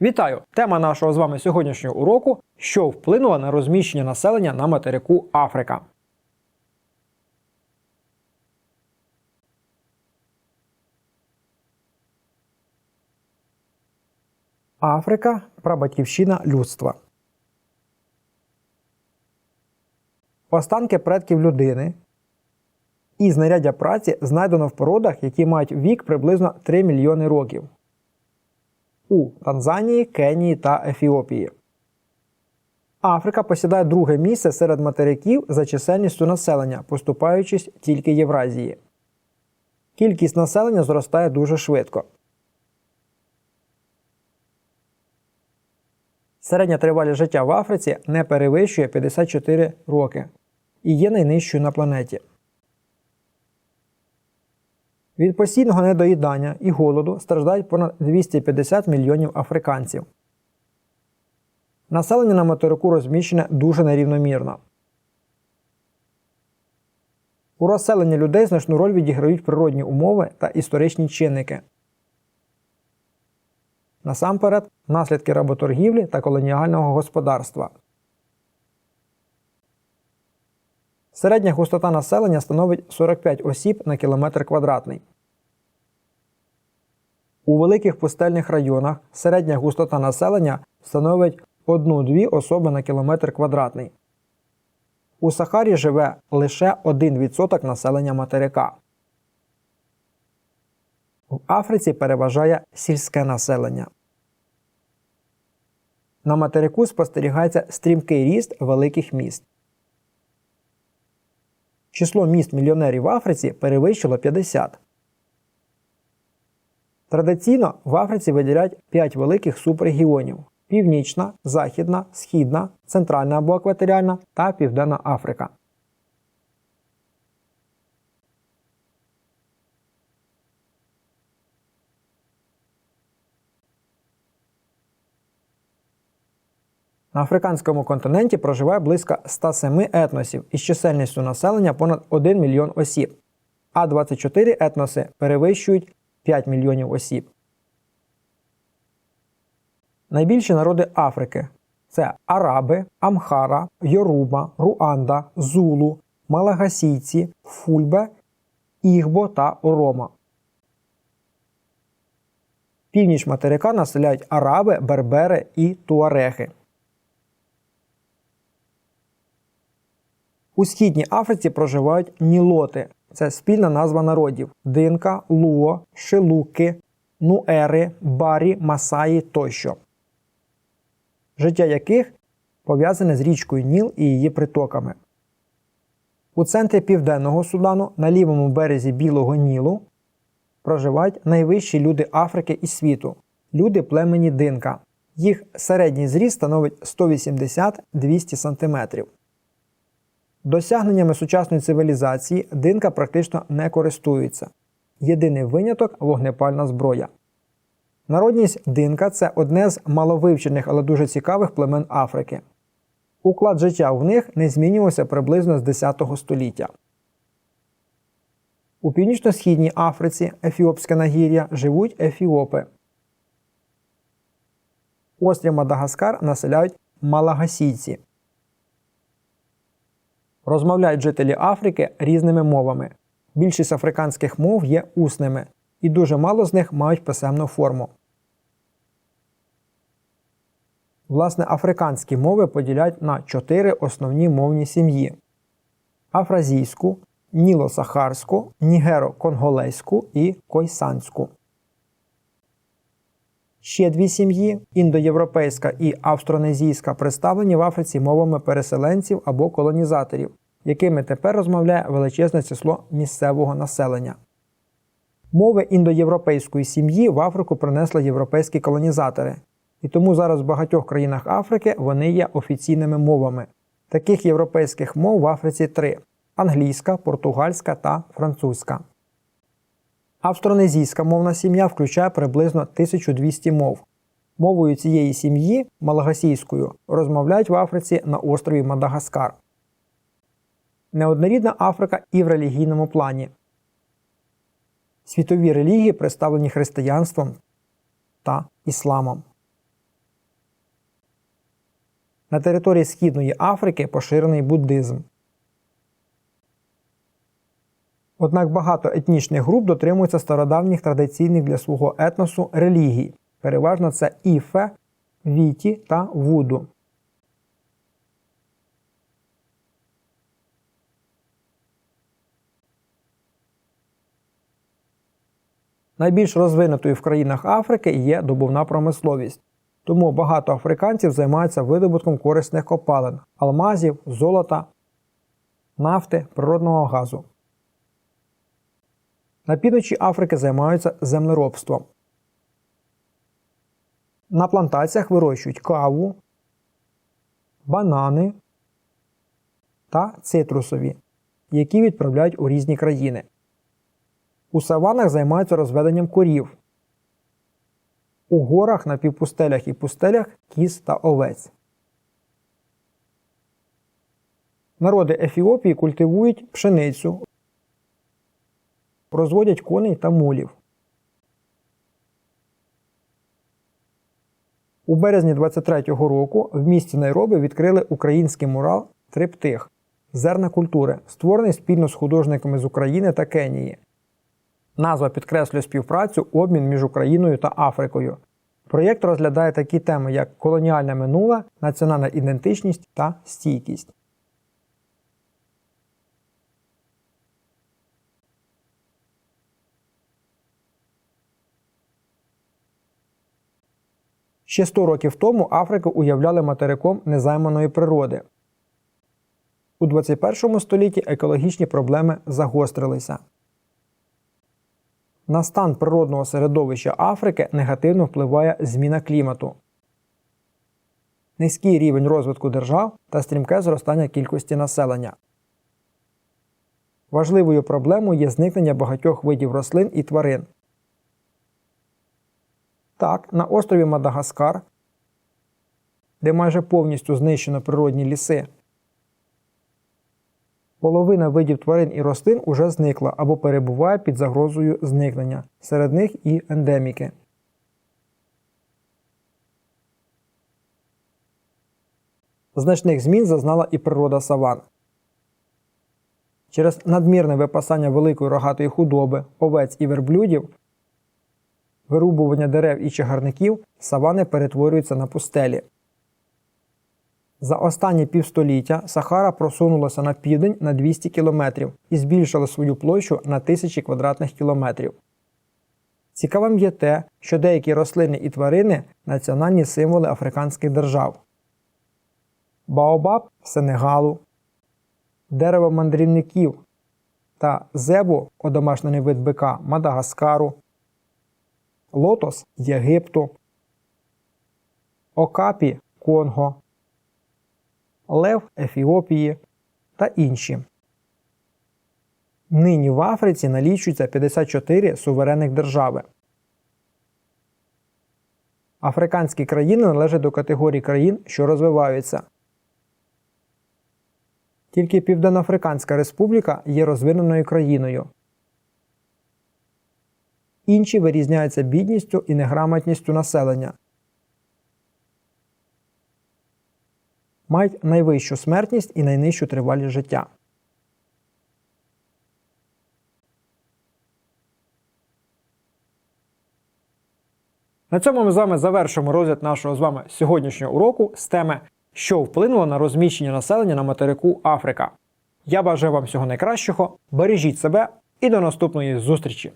Вітаю! Тема нашого з вами сьогоднішнього уроку що вплинуло на розміщення населення на материку Африка. Африка прабатьківщина людства. Останки предків людини і знаряддя праці знайдено в породах, які мають вік приблизно 3 мільйони років у Танзанії, Кенії та Ефіопії. Африка посідає друге місце серед материків за чисельністю населення, поступаючись тільки Євразії. Кількість населення зростає дуже швидко. Середня тривалість життя в Африці не перевищує 54 роки і є найнижчою на планеті. Від постійного недоїдання і голоду страждають понад 250 мільйонів африканців. Населення на материку розміщене дуже нерівномірно. У розселенні людей значну роль відіграють природні умови та історичні чинники. Насамперед, наслідки работоргівлі та колоніального господарства. Середня густота населення становить 45 осіб на кілометр квадратний. У великих пустельних районах середня густота населення становить 1-2 особи на кілометр квадратний. У Сахарі живе лише 1% населення материка. В Африці переважає сільське населення. На материку спостерігається стрімкий ріст великих міст. Число міст мільйонерів в Африці перевищило 50. Традиційно в Африці виділяють 5 великих субрегіонів: Північна, Західна, Східна, Центральна або Екваторіальна та Південна Африка. На африканському континенті проживає близько 107 етносів із чисельністю населення понад 1 мільйон осіб, а 24 етноси перевищують 5 мільйонів осіб. Найбільші народи Африки це араби, Амхара, Йоруба, Руанда, Зулу, Малагасійці, Фульбе, Ігбо та Орома. Північ материка населяють араби, бербери і туарехи. У східній Африці проживають нілоти. Це спільна назва народів: Динка, Луо, Шилуки, Нуери, Барі, Масаї тощо. Життя яких пов'язане з річкою Ніл і її притоками. У центрі Південного Судану на лівому березі Білого Нілу проживають найвищі люди Африки і світу люди племені Динка. Їх середній зріст становить 180-200 см. Досягненнями сучасної цивілізації динка практично не користується. Єдиний виняток вогнепальна зброя. Народність динка це одне з маловивчених, але дуже цікавих племен Африки. Уклад життя в них не змінювався приблизно з 10 століття. У північно-східній Африці Ефіопське нагір'я живуть ефіопи. Острів Мадагаскар населяють малагасійці. Розмовляють жителі Африки різними мовами. Більшість африканських мов є усними, і дуже мало з них мають писемну форму. Власне, африканські мови поділяють на чотири основні мовні сім'ї: афразійську, ніло-сахарську, нігеро-конголейську і койсанську. Ще дві сім'ї індоєвропейська і австронезійська представлені в Африці мовами переселенців або колонізаторів, якими тепер розмовляє величезне число місцевого населення. Мови індоєвропейської сім'ї в Африку принесли європейські колонізатори, і тому зараз в багатьох країнах Африки вони є офіційними мовами. Таких європейських мов в Африці три: англійська, португальська та французька. Австронезійська мовна сім'я включає приблизно 1200 мов. Мовою цієї сім'ї малагасійською розмовляють в Африці на острові Мадагаскар. Неоднорідна Африка і в релігійному плані. Світові релігії представлені християнством та ісламом. На території Східної Африки поширений буддизм. Однак багато етнічних груп дотримуються стародавніх традиційних для свого етносу релігій. Переважно це Іфе, Віті та Вуду. Найбільш розвинутою в країнах Африки є добувна промисловість. Тому багато африканців займаються видобутком корисних копалин, алмазів, золота, нафти, природного газу. На півночі Африки займаються землеробством. На плантаціях вирощують каву, банани та цитрусові, які відправляють у різні країни. У саванах займаються розведенням корів. У горах на півпустелях і пустелях кіз та овець. Народи Ефіопії культивують пшеницю, розводять коней та мулів. У березні 23-го року в місті Найроби відкрили український мурал Триптих зерна культури, створений спільно з художниками з України та Кенії. Назва підкреслює співпрацю, обмін між Україною та Африкою. Проєкт розглядає такі теми, як колоніальне минуле, національна ідентичність та стійкість. Ще 100 років тому Африку уявляли материком незайманої природи. У 21 столітті екологічні проблеми загострилися. На стан природного середовища Африки негативно впливає зміна клімату, низький рівень розвитку держав та стрімке зростання кількості населення. Важливою проблемою є зникнення багатьох видів рослин і тварин. Так, на острові Мадагаскар, де майже повністю знищено природні ліси, половина видів тварин і рослин уже зникла або перебуває під загрозою зникнення, серед них і ендеміки. Значних змін зазнала і природа саван. Через надмірне випасання великої рогатої худоби, овець і верблюдів вирубування дерев і чагарників савани перетворюються на пустелі. За останні півстоліття Сахара просунулася на південь на 200 км і збільшила свою площу на тисячі квадратних кілометрів. Цікавим є те, що деякі рослини і тварини національні символи африканських держав. Баобаб Сенегалу, дерево мандрівників та зебу одомашнений вид бика Мадагаскару, лотос Єгипту, Окапі Конго, Лев Ефіопії та інші. Нині в Африці налічується 54 суверенних держави. Африканські країни належать до категорії країн, що розвиваються. Тільки Південноафриканська Республіка є розвиненою країною. Інші вирізняються бідністю і неграмотністю населення. Мають найвищу смертність і найнижчу тривалість життя. На цьому ми з вами завершуємо розгляд нашого з вами сьогоднішнього уроку з теми, що вплинуло на розміщення населення на материку Африка. Я бажаю вам всього найкращого, бережіть себе і до наступної зустрічі!